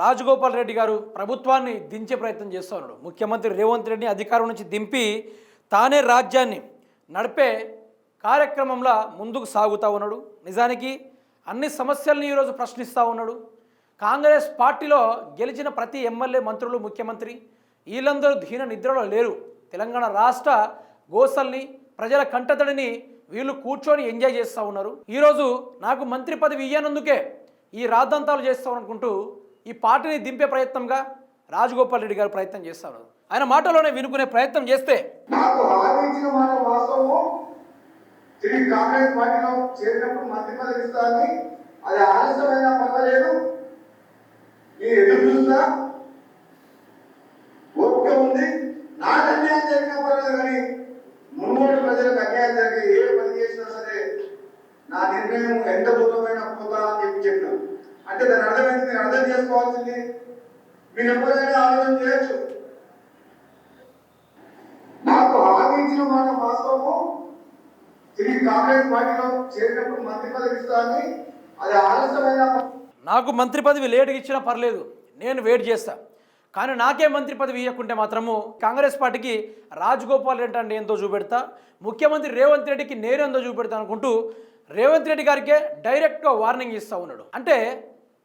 రాజగోపాల్ రెడ్డి గారు ప్రభుత్వాన్ని దించే ప్రయత్నం చేస్తూ ఉన్నాడు. ముఖ్యమంత్రి రేవంత్ రెడ్డిని అధికారం నుంచి దింపి తానే రాజ్యాన్ని నడిపే కార్యక్రమంలో ముందుకు సాగుతూ ఉన్నాడు. నిజానికి అన్ని సమస్యల్ని ఈరోజు ప్రశ్నిస్తూ ఉన్నాడు. కాంగ్రెస్ పార్టీలో గెలిచిన ప్రతి ఎమ్మెల్యే మంత్రులు ముఖ్యమంత్రి వీళ్ళందరూ దీన నిద్రలో లేరు. తెలంగాణ రాష్ట్ర గోసల్ని ప్రజల కంటతడిని వీళ్ళు కూర్చొని ఎంజాయ్ చేస్తూ ఉన్నారు. ఈరోజు నాకు మంత్రి పదవి ఇయ్యనందుకే ఈ రాద్ధాంతాలు చేస్తామనుకుంటూ ఈ పార్టీని దింపే ప్రయత్నంగా రాజగోపాల్ రెడ్డి గారు ప్రయత్నం చేస్తారు. ఆయన మాటలోనే వినుకునే ప్రయత్నం చేస్తే నాకు హామీ ఇచ్చిన తిరిగి కాంగ్రెస్ పార్టీలో చేరినప్పుడు మంత్రి పదవి ఇస్తానని అది ఆలస్యమైన పర్వాలేదు. నేను ఎదురు చూస్తా ఓపిక ఉంది. నాకు అన్యాయం జరిగిన పర్వాలేదు కానీ మున్మూడు ప్రజలకు అన్యాయం జరిగి ఏ పని చేసినా సరే నా నిర్ణయం ఎంత దూరమైనా పోతా అని చెప్పి చెప్పిన. అంటే దాని అర్థమైంది మీరు అర్థం చేసుకోవాల్సింది మీరు ఎప్పుడైనా ఆలోచన చేయొచ్చు. నాకు హామీ ఇచ్చిన మాట వాస్తవము తిరిగి కాంగ్రెస్ పార్టీలో చేరినప్పుడు మంత్రి పదవి ఇస్తానని అది ఆలస్యమైన నాకు మంత్రి పదవి లేటుగా ఇచ్చినా పర్లేదు నేను వెయిట్ చేస్తా. కానీ నాకే మంత్రి పదవి ఇవ్వకుంటే మాత్రము కాంగ్రెస్ పార్టీకి రాజగోపాల్ రెడ్డి అంటే ఏంతో చూపెడతా ముఖ్యమంత్రి రేవంత్ రెడ్డికి నేనేందో చూపెడతా అనుకుంటూ రేవంత్ రెడ్డి గారికే డైరెక్ట్గా వార్నింగ్ ఇస్తూ ఉన్నాడు. అంటే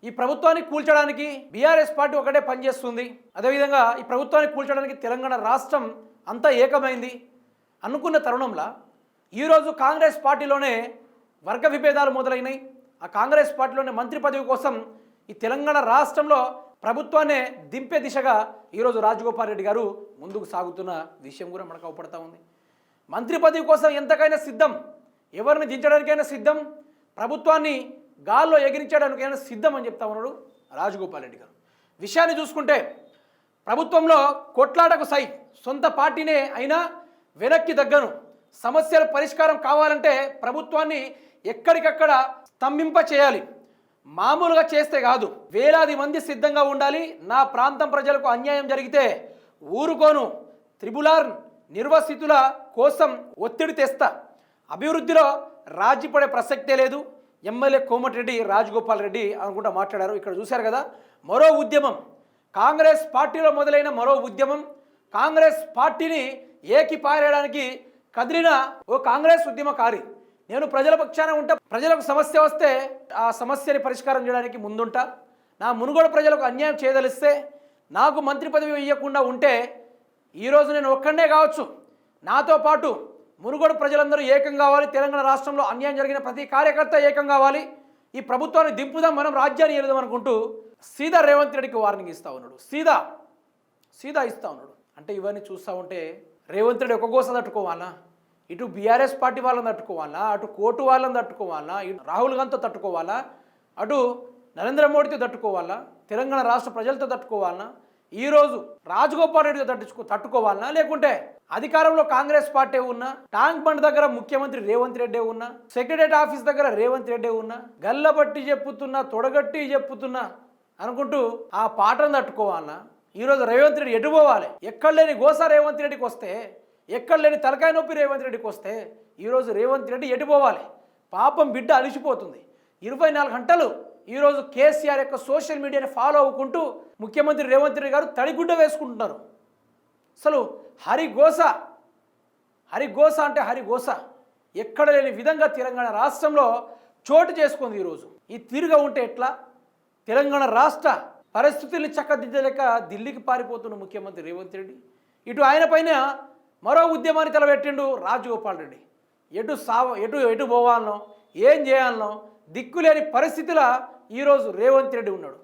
ఈ ప్రభుత్వాన్ని కూల్చడానికి బీఆర్ఎస్ పార్టీ ఒకటే పనిచేస్తుంది. అదేవిధంగా ఈ ప్రభుత్వాన్ని కూల్చడానికి తెలంగాణ రాష్ట్రం అంతా ఏకమైంది. అనుకున్న తరుణంలో ఈరోజు కాంగ్రెస్ పార్టీలోనే వర్గ విభేదాలు మొదలైనాయి. ఆ కాంగ్రెస్ పార్టీలోనే మంత్రి పదవి కోసం ఈ తెలంగాణ రాష్ట్రంలో ప్రభుత్వాన్ని దింపే దిశగా ఈరోజు రాజగోపాల్ రెడ్డి గారు ముందుకు సాగుతున్న విషయం కూడా మనకు అవపడతా ఉంది. మంత్రి పదవి కోసం ఎంతకైనా సిద్ధం. ఎవరిని దించడానికైనా సిద్ధం. ప్రభుత్వాన్ని గాల్లో ఎగిరించడానికి ఎగిరించడానికైనా సిద్ధం అని చెప్తా ఉన్నాడు రాజగోపాల్ రెడ్డి గారు. విషయాన్ని చూసుకుంటే ప్రభుత్వంలో కొట్లాటకు సై సొంత పార్టీనే అయినా వెనక్కి తగ్గను. సమస్యల పరిష్కారం కావాలంటే ప్రభుత్వాన్ని ఎక్కడికక్కడ స్తంభింప చేయాలి. మామూలుగా చేస్తే కాదు. వేలాది మంది సిద్ధంగా ఉండాలి. నా ప్రాంతం ప్రజలకు అన్యాయం జరిగితే ఊరుకోను. త్రిబులార్ నిర్వసితుల కోసం ఒత్తిడి తెస్తా. అభివృద్ధిలో రాజీపడే ప్రసక్తే లేదు. ఎమ్మెల్యే కోమటిరెడ్డి రాజగోపాల్ రెడ్డి అనుకుంటా మాట్లాడారు. ఇక్కడ చూశారు కదా మరో ఉద్యమం. కాంగ్రెస్ పార్టీలో మొదలైన మరో ఉద్యమం. కాంగ్రెస్ పార్టీని ఏకి పారేయడానికి కదిలిన ఓ కాంగ్రెస్ ఉద్యమకారి. నేను ప్రజల పక్షాన ఉంటా ప్రజలకు సమస్య వస్తే ఆ సమస్యని పరిష్కారం చేయడానికి ముందుంటా. నా మునుగోడు ప్రజలకు అన్యాయం చేయదలిస్తే నాకు మంత్రి పదవి ఇవ్వకుండా ఉంటే ఈరోజు నేను ఒక్కడే కావచ్చు. నాతో పాటు మునుగోడు ప్రజలందరూ ఏకం కావాలి. తెలంగాణ రాష్ట్రంలో అన్యాయం జరిగిన ప్రతి కార్యకర్త ఏకం కావాలి. ఈ ప్రభుత్వాన్ని దింపుదాం మనం రాజ్యాన్ని ఏలుదాం అనుకుంటూ సీదా రేవంత్ రెడ్డికి వార్నింగ్ ఇస్తా ఉన్నాడు. సీదా సీదా ఇస్తా ఉన్నాడు. అంటే ఇవన్నీ చూస్తూ ఉంటే రేవంత్ రెడ్డి ఒక గోస తట్టుకోవాలా? ఇటు బీఆర్ఎస్ పార్టీ వాళ్ళని తట్టుకోవాలా? అటు కోర్టు వాళ్ళని తట్టుకోవాలా? ఇటు రాహుల్ గాంధీతో తట్టుకోవాలా? అటు నరేంద్ర మోడీతో తట్టుకోవాలా? తెలంగాణ రాష్ట్ర ప్రజలతో తట్టుకోవాలా? ఈరోజు రాజగోపాల్ రెడ్డితో తట్టుకో తట్టుకోవాలనా? లేకుంటే అధికారంలో కాంగ్రెస్ పార్టీ ఉన్నా ట్యాంక్ బండ్ దగ్గర ముఖ్యమంత్రి రేవంత్ రెడ్డి ఉన్నా సెక్రటరేట్ ఆఫీస్ దగ్గర రేవంత్ రెడ్డి ఉన్నా గల్లబట్టి చెప్పుతున్నా తొడగట్టి చెప్పుతున్నా అనుకుంటూ ఆ పాటను తట్టుకోవాలనా? ఈరోజు రేవంత్ రెడ్డి ఎటు పోవాలి? ఎక్కడ లేని గోసా రేవంత్ రెడ్డికి వస్తే ఎక్కడ లేని తలకాయ నొప్పి రేవంత్ రెడ్డికి వస్తే ఈరోజు రేవంత్ రెడ్డి ఎటు పోవాలి? పాపం బిడ్డ అలిసిపోతుంది. ఇరవై నాలుగు గంటలు ఈరోజు కేసీఆర్ యొక్క సోషల్ మీడియాని ఫాలో అవ్వుకుంటూ ముఖ్యమంత్రి రేవంత్ రెడ్డి గారు తడిగుడ్డ వేసుకుంటున్నారు. అసలు హరిగోస హరిగోస అంటే హరిగోస ఎక్కడ లేని విధంగా తెలంగాణ రాష్ట్రంలో చోటు చేసుకుంది ఈరోజు. ఈ తీరుగా ఉంటే ఎట్లా? తెలంగాణ రాష్ట్ర పరిస్థితుల్ని చక్కదిద్దలేక ఢిల్లీకి పారిపోతున్న ముఖ్యమంత్రి రేవంత్ రెడ్డి. ఇటు ఆయన పైన మరో ఉద్యమాన్ని తలబెట్టిండు రాజగోపాల్ రెడ్డి. ఎటు సావ ఎటు ఎటు పోవాలనో ఏం చేయాలనో దిక్కులేని పరిస్థితుల ఈరోజు రేవంత్ రెడ్డి ఉన్నాడు.